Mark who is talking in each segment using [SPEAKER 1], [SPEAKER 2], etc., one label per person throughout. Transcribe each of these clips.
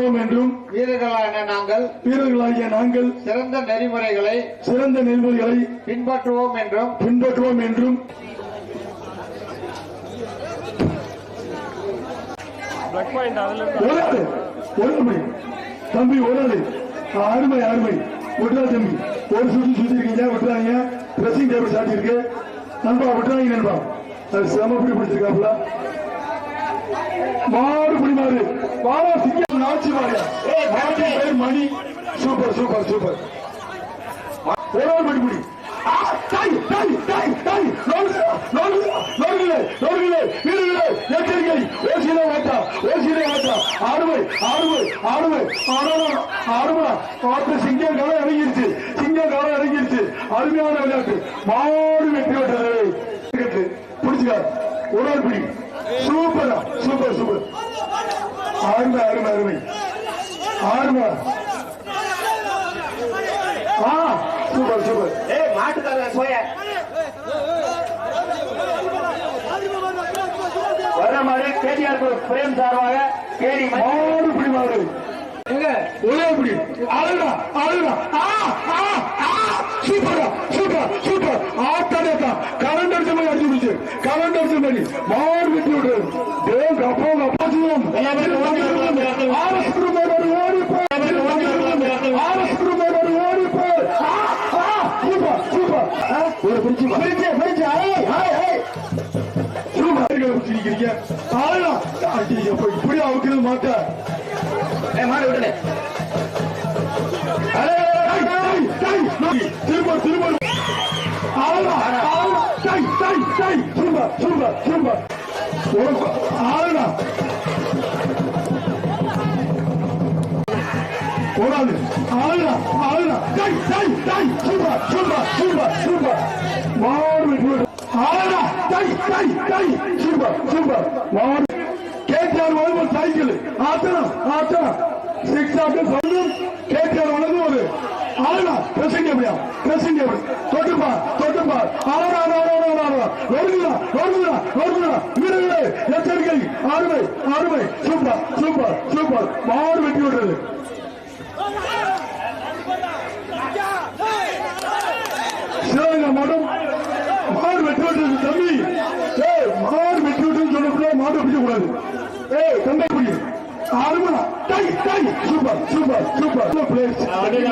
[SPEAKER 1] என்றும்
[SPEAKER 2] வீரர்களான நாங்கள்
[SPEAKER 1] வீரர்களாகிய நாங்கள்
[SPEAKER 2] சிறந்த நெறிமுறைகளை
[SPEAKER 1] சிறந்த நெறிமுறைகளை
[SPEAKER 2] பின்பற்றுவோம் என்றும்
[SPEAKER 1] பின்பற்றுவோம் என்றும் தம்பி ஓடாது அருமை அருமை. விட்டுறா தம்பி. ஒரு சுத்தி சுத்தி இருக்கீங்க விட்டுறாங்க ட்ரெஸ்ஸிங் டேபிள் சாட்டி இருக்கு. நண்பா விட்டுறாங்க நண்பா. அது செமப்படி பிடிச்சிருக்காப்ல மாடு புடி மாடு வாடா. சிங்கம் நாச்சி பேர் மணி. Super super super. ஒரு நோடுங்களே, நோடுங்களே, வீரர்களே, எச்சரிக்கை, ஓசியிலே ஓட்டா, ஓசியிலே ஓட்டா, ஆடுமை, ஆடுமை, ஆடுமை, ஆடணும், ஆடுமா, பார்த்து சிங்கம் காலம் இறங்கிருச்சு, சிங்கம் காலம் இறங்கிருச்சு, அருமையான விளையாட்டு, மாடு வெற்றி பெற்றது, பிடிச்சுக்க, ஒரு ஆள் பிடி, சூப்பரா, சூப்பர், சூப்பர், அருமை, அருமை, அருமை, ஆடுமா, ஆ, சூப்பர், சூப்பர்,
[SPEAKER 2] ஏய் மாட்டுக்காரன் போய. வர மாதிரி கேடிஆர் பிரேம் சார்பாக கேடி
[SPEAKER 1] மாடு பிடி மாடு. ஒரே பிடி. அழுடா அழுடா. சூப்பர் சூப்பர் மாடு விட்டு விடு தேவ் அப்போ அப்பாச்சியம் ஆர்எஸ் குடும்பம் ஓடி போ ஆர்எஸ் குடும்பம் ஓடி போ ஆ ஆ சூப்பர் சூப்பர். ஆ, ஒரு பிடிச்சு பிடிச்சு பிடிச்சு ஐ ஐ ஐ பிடிச்சிருக்கீங்க ஆளா ஐயோ, இப்படி அவுக்கிறது மாட்டேன்
[SPEAKER 2] மாடு விடுனே
[SPEAKER 1] திரும்ப திரும்ப ஆளா ஆளா டை டை டை சூப்பர் சூப்பர். ஆளுடா ஆளா ஓடாது. ஆளுடா ஆளா டை டை டை சூப்பர் சூப்பர் சூப்பர் சூப்பர். மாறு ஆளுடா டை டை டை சூப்பர் சூப்பர். மாறு கேட்டார் வளர்ந்து சைக்கிள். ஆத்தனம் ஆத்தனம் சிக்ஸ் ஆஃப் சொல்லும் கேட்டார் வளர்ந்து ஒரு. ஆளுடா ட்ரெஸ்ஸிங் முடியாது ட்ரெஸ்ஸிங் தொட்டுப்பார் தொட்டுப்பார். ஆளுடா ஆளுடா வருகிறா வருகிறா வருகிறா வீரர்களே எச்சரிக்கை. அருமை அருமை சூப்பர் சூப்பர் சூப்பர். மாடு வெட்டி விடுறது சிவகங்கை மாடம் மாடு வெட்டி விடுறது தம்பி. ஏ மாடு வெட்டி விட்டுன்னு சொன்னப்பட மாடு பிடிக்க கூடாது ஏ தந்தை பிடி ஆறுமலா டை டை சூப்பர் சூப்பர் சூப்பர் பிளேஸ் டை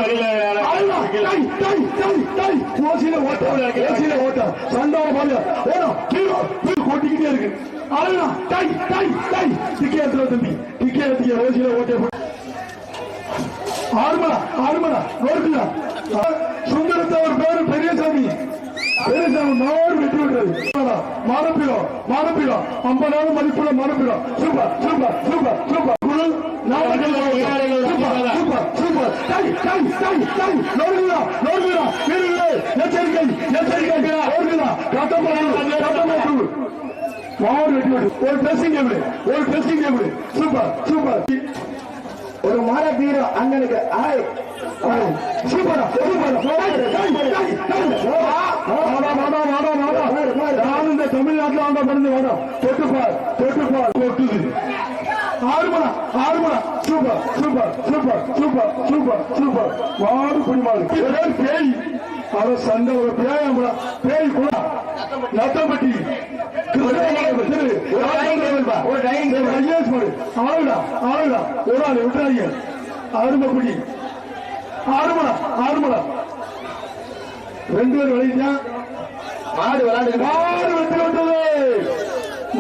[SPEAKER 1] டை டை டை ஓசியில ஓட்ட ஓசியில ஓட்ட. சண்டால பாரு ஓடும் கீழே கீழே கொட்டிக்கிட்டே இருக்கு. ஆளுனா டை டை டை டிக்கே எடுத்துற தம்பி. டிக்கே எடுத்துக்க ஓசியில ஓட்ட. ஆறுமலா ஆறுமலா நோக்குதா சுந்தரத்தை ஒரு பேரு பெரியசாமி. பெரியசாமி மாடு வெட்டி விடுறது மானப்பிடம் மானப்பிடம் ஐம்பதாயிரம் மதிப்புள்ள மானப்பிடம் சூப்பர் சூப்பர் சூப்பர் சூப்பர் குழு நாமக்கல் சூப்பர் சூப்பர் சூப்பர் டை டை டை டை நோக்குதா நோக்குதா வீரர்களே எச்சரிக்கை எச்சரிக்கை ஒரு ட்ரெஸ்ஸிங் டேபிள் ஒரு ட்ரெஸ்ஸிங் டேபிள் சூப்பர் சூப்பர்
[SPEAKER 2] ஒரு மர பீரம் அண்ணனுக்கு ஆய்
[SPEAKER 1] சூப்பரா இந்த தமிழ்நாட்டில் ஆண்ட பிறந்து தொட்டுப்பார் தொட்டுப்பார் தொட்டுது ஆறுமணா ஆறுமணா super super super super super super. வாடு குடிமாடு பேய். அவ சண்டை ஒரு பேய் கூட. நத்தம்பட்டி.
[SPEAKER 2] ஒரு டைனிங் டேபிள்.
[SPEAKER 1] ஐஏஎஸ் மாடு. ஆளுடா ஆளுடா ஒரு ஆள் விட்டுறாங்க அருமைக்குடி ஆறுமலா ஆறுமலா ரெண்டு பேர் விளையா
[SPEAKER 2] மாடு விளையாண்டு
[SPEAKER 1] மாடு வெட்டி விட்டது.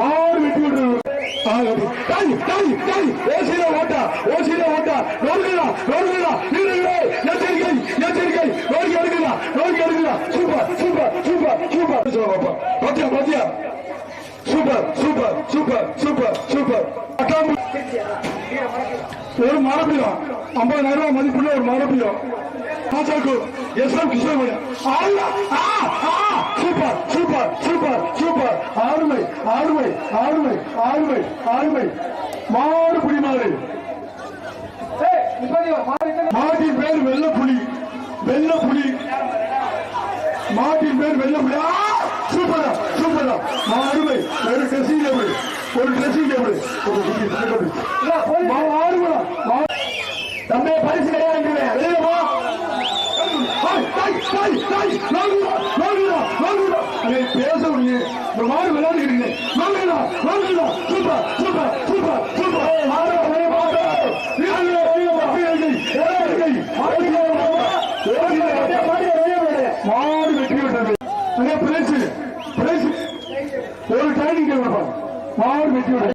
[SPEAKER 1] மாடு டை டை டை ஓசில ஓட்டா ஓசில ஓட்டா. நோடுகளா நோடுகளா வீரர்களே எச்சரிக்கை எச்சரிக்கை. நோக்கி எடுக்கலா நோக்கி எடுக்கலா. Super super super super. சொல்லுங்க பாத்தியா பாத்தியா? Super super super super super. ஒரு மரபியம் ஐம்பதாயிரம் ரூபாய் மதிப்புள்ள ஒரு மரபியம் பாஜக எஸ் எம் கிருஷ்ணமணியம் சூப்பர் சூப்பர் சூப்பர் சூப்பர். ஆறுமை ஆறுமை ஆறுமை ஆறுமை ஆறுமை. மாடு புலி மாறு. மாட்டின் பேர் வெள்ள புலி வெள்ள புலி. மாட்டின் பேர் வெள்ள புலி. சூப்பரா சூப்பரா மாறுமை ஒரு ட்ரெஸ்ஸிங் டேபிள் ஒரு ட்ரெஸ்ஸிங் டேபிள் ஆறுமடா பரிசு கிடையாது வெளியே போ பேச முடியும் இந்த மாதிரி விளையாடுகிறீங்க. வாங்கடா வாங்கடா சூப்பர் சூப்பர் சூப்பர் சூப்பர். மாடு மாடு மாடு வெற்றி விட்டது. ஒரு டைனிங் டேபிள் மாடு வெற்றி விட்டது.